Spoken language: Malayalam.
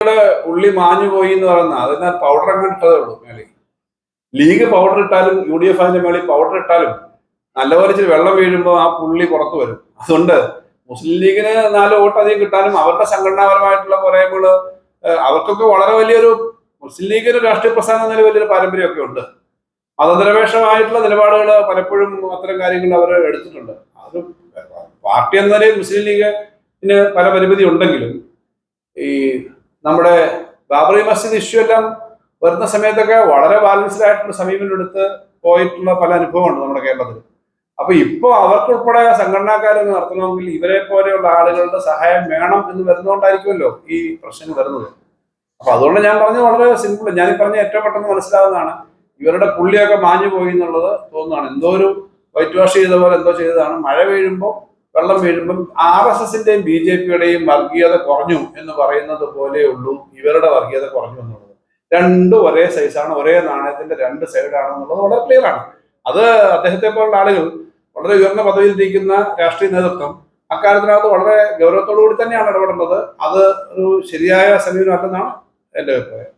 പുള്ളി മാഞ്ഞു പോയി എന്ന് പറയുന്ന അതിനാൽ പൗഡർ അങ്ങനെ ഇട്ടതേ ഉള്ളൂ മേളി ലീഗ് പൗഡർ ഇട്ടാലും യു ഡി എഫ് അതിന്റെ മേളിൽ പൗഡർ ഇട്ടാലും നല്ലപോലെ ഇച്ചിരി വെള്ളം വീഴുമ്പോൾ ആ പുള്ളി പുറത്തു വരും. അതുകൊണ്ട് മുസ്ലിം ലീഗിന് നാല് വോട്ട് അധികം കിട്ടാനും അവരുടെ സംഘടനാപരമായിട്ടുള്ള പറയുമ്പോൾ അവർക്കൊക്കെ വളരെ വലിയൊരു മുസ്ലിം ലീഗിന് രാഷ്ട്രീയ പ്രസ്ഥാനം എന്നാലും വലിയൊരു പാരമ്പര്യമൊക്കെ ഉണ്ട്. മതനിരപേക്ഷമായിട്ടുള്ള നിലപാടുകൾ പലപ്പോഴും അത്തരം കാര്യങ്ങൾ അവർ എടുത്തിട്ടുണ്ട്. അത് പാർട്ടി എന്ന മുസ്ലിം ലീഗിന് പല പരിമിതി ഉണ്ടെങ്കിലും ഈ നമ്മുടെ ബാബറി മസ്ജിദ് ഇഷ്യൂ എല്ലാം വരുന്ന സമയത്തൊക്കെ വളരെ ബാലൻസ്ഡ് ആയിട്ടുള്ള സമീപനം എടുത്ത് പോയിട്ടുള്ള പല അനുഭവമുണ്ട് നമ്മുടെ കേരളത്തിൽ. അപ്പൊ ഇപ്പൊ അവർക്കുൾപ്പെടെ സംഘടനാകാര്യം നടത്തണമെങ്കിൽ ഇവരെ പോലെയുള്ള ആളുകളുടെ സഹായം വേണം എന്ന് വരുന്നതുകൊണ്ടായിരിക്കുമല്ലോ ഈ പ്രശ്നം വരുന്നത്. അപ്പൊ അതുകൊണ്ട് ഞാൻ പറഞ്ഞത് വളരെ സിമ്പിൾ ഞാൻ പറഞ്ഞ ഏറ്റവും പെട്ടെന്ന് മനസ്സിലാവുന്നതാണ് ഇവരുടെ പുള്ളിയൊക്കെ മാഞ്ഞു പോയി എന്നുള്ളത് തോന്നുന്നതാണ്. എന്തോ ഒരു വൈറ്റ് വാഷ് ചെയ്ത പോലെ എന്തോ ചെയ്തതാണ്. മഴ വീഴുമ്പോൾ വെള്ളം വീഴുമ്പം ആർ എസ് എസിന്റെയും ബി ജെ പിയുടെയും വർഗീയത കുറഞ്ഞു എന്ന് പറയുന്നത് പോലെയുള്ളൂ ഇവരുടെ വർഗീയത കുറഞ്ഞു എന്നുള്ളത്. രണ്ടും ഒരേ സൈസാണ് ഒരേ നാണയത്തിന്റെ രണ്ട് സൈഡാണ് എന്നുള്ളത് വളരെ ക്ലിയർ ആണ്. അത് അദ്ദേഹത്തെ പോലുള്ള ആളുകൾ വളരെ ഉയർന്ന പദവിയിൽ ഇരിക്കുന്ന രാഷ്ട്രീയ നേതൃത്വം അക്കാര്യത്തിനകത്ത് വളരെ ഗൗരവത്തോടു കൂടി തന്നെയാണ് ഇടപെടേണ്ടത് അത് ഒരു ശരിയായ സമീപനമല്ലെന്നാണ് എന്റെ അഭിപ്രായം.